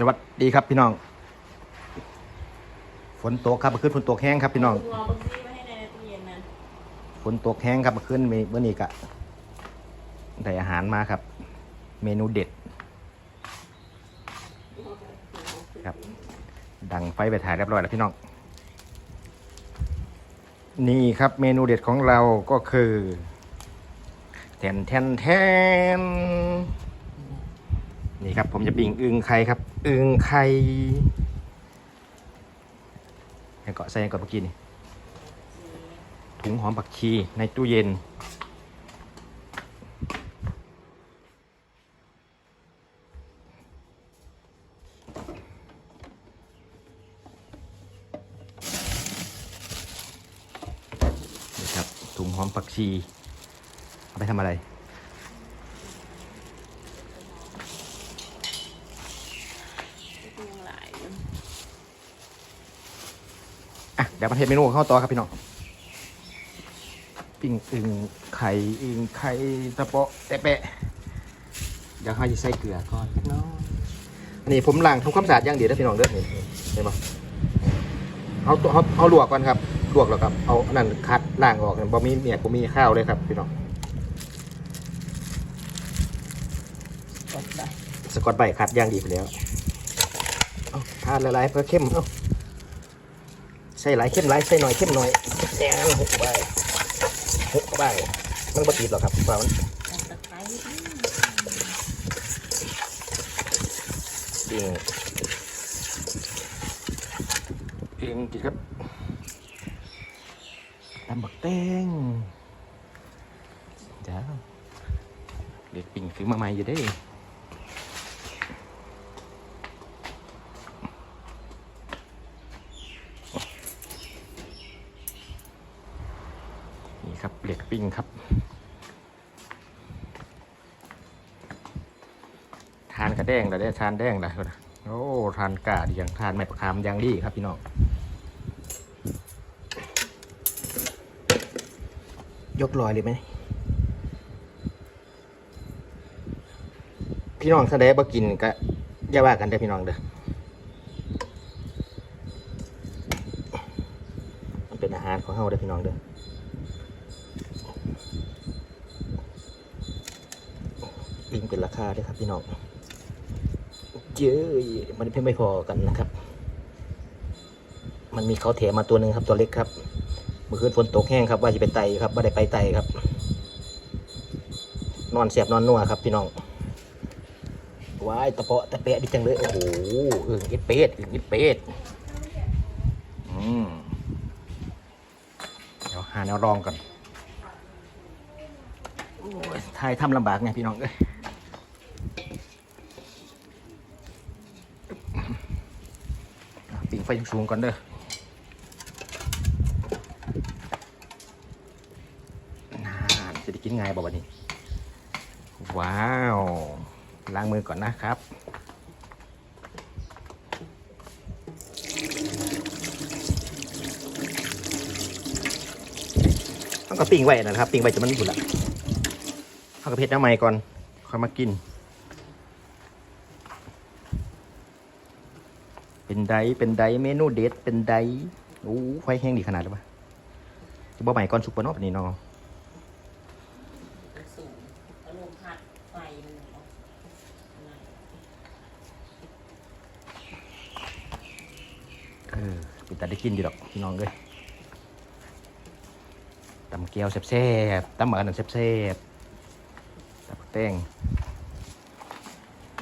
สวัสดีครับพี่น้อง ฝนตกครับเมื่อคืนฝนตกแห้งครับพี่น้องตัวบักซี่มาให้ในตู้เย็นนะฝนตกแห้งครับเมื่อคืนมีเมื่อนี้กะได้อาหารมาครับ เมนูเด็ด ครับ ดังไฟไปถ่ายเรียบร้อยแล้วพี่น้อง นี่ครับเมนูเด็ดของเราก็คือ แทนแทนแทน นี่ครับ ผมจะปิ้งอึงไข่ครับอึงไข่ให้เกาะใส่ให้เกาะเมื่อกี้นี่ถุงหอมผักชีในตู้เย็น นี่ครับถุงหอมผักชี เอาไปทำอะไร ยังหลายอยู่ อะเดี๋ยวมาเทเมนูเข้าต่อครับพี่น้องปิ้งอึ่งไข่อึ่งไข่ตะเปาะแตะแปะเดี๋ยวข้าจะใส่เกลือก่อนเล็กน้อยอันนี้ผมล้างทำความสะอาดอย่างเดียวนะพี่น้องเด้อเห็นปะเอาตัวเอาเอาลวกก่อนครับลวกแล้วครับเอาอันนั้นคัดล้างออกบ่มีเมียบ่มีข้าวเลยครับพี่น้องกดได้สกอตไบคัดย่างดีไปแล้วเอาทานละลายเพื่อเข้มเอา ใส่หลายเข้มหลายใส่หน่อยเข้มหน่อยแดงหกใบหกใบมันบ่ติดหรอกครับเพราะมันใส่ตะไคร้เองเองจิครับตำบักแตงจ้าเด็กปิ่งซื้อมาใหม่อยู่เด้ ครับเหล็กปิ้งครับ ทานกระแดงแล้วได้ทานแดงแล้วนะโอ้ทานกาดอย่างทานไม้ประคามย่างดีครับพี่น้องยกลอยเลยไหมพี่น้องแสดงบ่กินก็อย่าว่ากันเด้พี่น้องเด้อมันเป็นอาหารของเฮาเด้พี่น้องเด้อ งเป็นราคาด้อครับพี่น้องเยอะมันเพิ่งไม่พอกันนะครับ มันมีเขาแถมมาตัวหนึ่งครับตัวเล็กครับเมื่อคืนฝนตกแห้งครับว่าจะไปไตครับว่าได้ไปไตครับ นอนเสียบนอนนัวครับพี่น้องว้ายตะเปาะตะเปะดิจังเลยโอ้โหอึ่งอิดเป็ดอึ่งอิดเป็ดอืมเดี๋ยวหาแนวรองก่อนโอ้ยทายทำลำบากไงพี่น้องเอ้ย ปิ่งไฟสูงก่อนเด้อน่าจะได้กินไงายบอกวันนี้ ว้าว ล้างมือก่อนนะครับต้องก็ปิ้งไว้นะครับ ปิ้งไว้จะมันสุดละเอากระเพชรน้ำไม้ก่อน ค่อยมากิน เป็นไดเป็นไดเมนูเด็ดเป็นไดโอ้ไฟแห้งดีขนาดเลยปะจะบ่ใหม่ก่อนสุกปะเนาะปะนี้เนาะมันสูงแล้วลมพัดไฟนออกข้างในเออป็นแต่ได้กินดีดอกพี่น้องเลยตำเกี๊ยวแซ่บๆตำเหมือนนั่นแซ่บๆตำบักแตง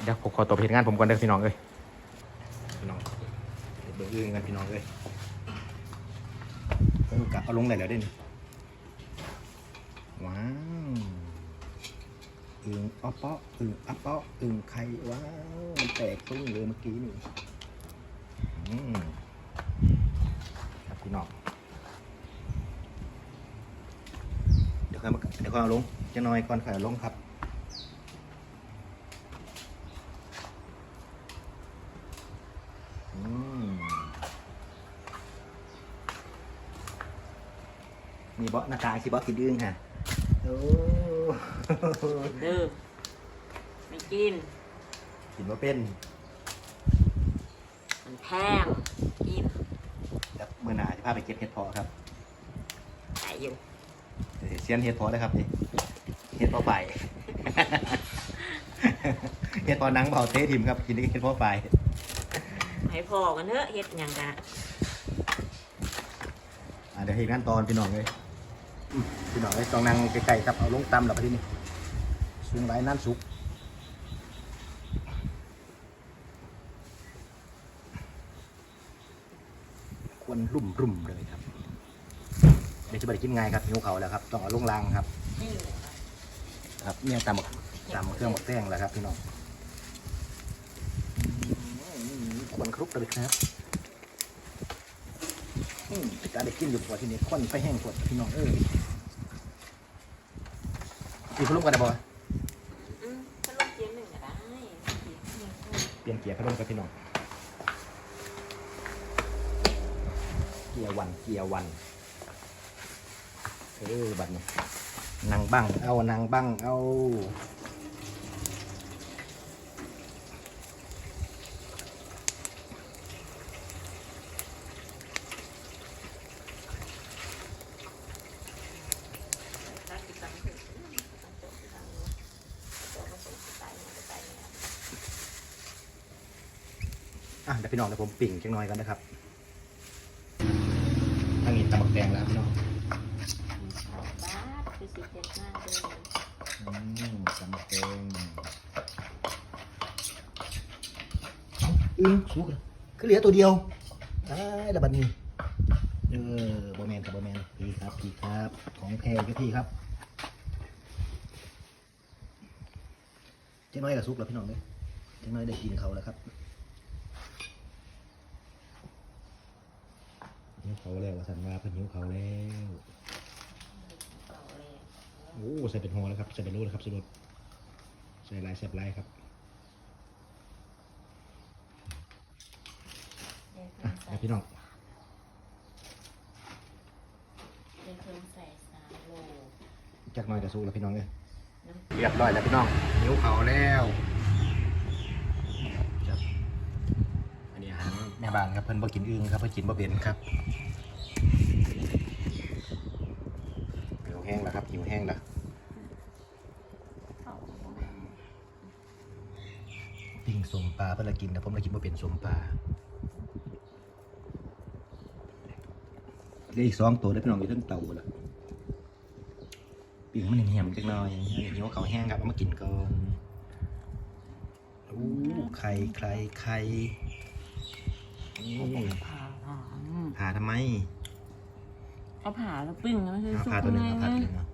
เดี๋ยวผมขอตัวไปเห็นงานผมก่อนเด้อพี่น้องเอ้ย เบิ่งอื่นกันพี่น้องเอ้ยเออกะเอาลงไหนแล้วเด้นี่ว้าวอึ่งอ้อเปาะอึ่งอ้อเปาะอึ่งไข่ว้าวมันแตกตุ้งเลยเมื่อกี้นี่ครับพี่น้องเดี๋ยวค่อยมาเดี๋ยวค่อยเอาลงจะน้อยก่อนค่อยเอาลงครับ มีเบาะหน้าตาคือเบาะกินอึ้งฮะโอ้เด้อไม่กิน กินว่าเป็นแห้งกินครับเมื่อหนาจะพาไปเก็บเห็ดพอครับใส่อยู่เดี๋ยวเซียนเห็ดพอเลยครับนี่เห็ดพอไฟเห็ดพอหนังเผาเททิมครับกินได้เห็ดพอไฟให้พอกันเถอะเฮ็ดหยังกะอะเดี๋ยวเห็นขั้นตอนพี่น้องเลยอืม พี่น้องเลยต้องนั่งใกล้ๆครับเอาลงตำแล้วไปที่นี่สูงไรนั่นสุกควรรุ่มรุ่มๆเลยครับเดี๋ยวจะไปกินไงครับหิวเขาแล้วครับต้องเอาลงรางครับ ครับเนี่ยตำหมกตำเครื่องหมกแป้งแล้วครับพี่น้องควรครุกเลยครับ อืมการได้กินอยู่พอที่นี่ควันไฟแห้งกดพี่น้องเอ้ยอีกคนลุกกันได้บ่อืมถ้าลงเกียร์หนึ่งก็ได้เปลี่ยนเกียร์พัดลมกับพี่น้อง เกียร์วัน เกียร์วัน เออบัดนี้นางบังเอานางบังเอาถ้าติดตามถึงต้องจบที่ทางนี้จบมาส่งสไตล์เนี่ยสไตล์เนี่ย อะเดี๋ยวพี่น้องเดี๋ยวผมปิ่งจังน้อยกันนะครับทางนี้ตำบักแดงแล้วพี่น้องบ้าคือสิเจ็ดมากเลยอืมตำบักแดงอึ้งสุกเลยคือเหลือตัวเดียวตายแล้วบัดนี้เออบอแมนครับบอแมนพี่ครับพี่ครับ ของแพงก็พี่ครับเจ๊น้อยกับซุกแล้วพี่น้องเลยเจ๊น้อยได้กินเขาแล้วครับหิว เขาแล้วว่าสันว่าเพิ่นหิวเขาแล้วเก่าเลยโอ้ใส่เป็นหัวแล้วครับใส่เป็นรูดครับสรุปใส่ลายแซบลายครับเดี๋ยวอะใส่ให้พี่น้องเดี๋ยวเพิ่มใส่สามโลจักหน้อยกับซุกแล้วพี่น้องเลยน้ำเรียบร้อยแล้วพี่น้องหิวเขาแล้วจับอันนี้อาหารแม่บ้านครับเพิ่นบ่กินอึ่งครับเพิ่นกินบ่เป็นครับหิว แห้งแล้วครับ หิวแห้งแล้วเข้าปิ้งสมปลาเพิ่นละกินแต่ผมละกินบ่เป็นสมปลาเหลืออีกสองตัวได้อพี่น้องอยู่เทั้งเตาละปิ้งมันเหี่ยมๆจักหน่อยอันนี้หิวเขาวแห้งครับเอามากินก่อนอู้ไข่ไข่ไข่นี่ผ่าผ่าผ่าทำไม เขาผ่าแล้วปิ้งแล้วไม่ใช่เอาสุกผ่าตัวหนึ่งไงเอาผ่าตัวหนึ่งเอา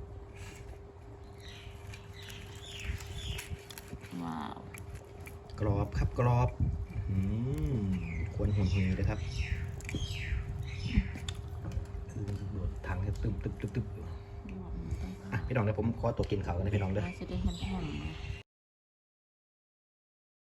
ว้าวกรอบครับกรอบอืมควรหุ่นหิวเลยครับโดดถังจะตึมตึมตึมตึมอะพี่น้องเดี๋ยวผมขอตัวกินข้าวกันนะพี่น้องเด้อจะได้แห้งๆ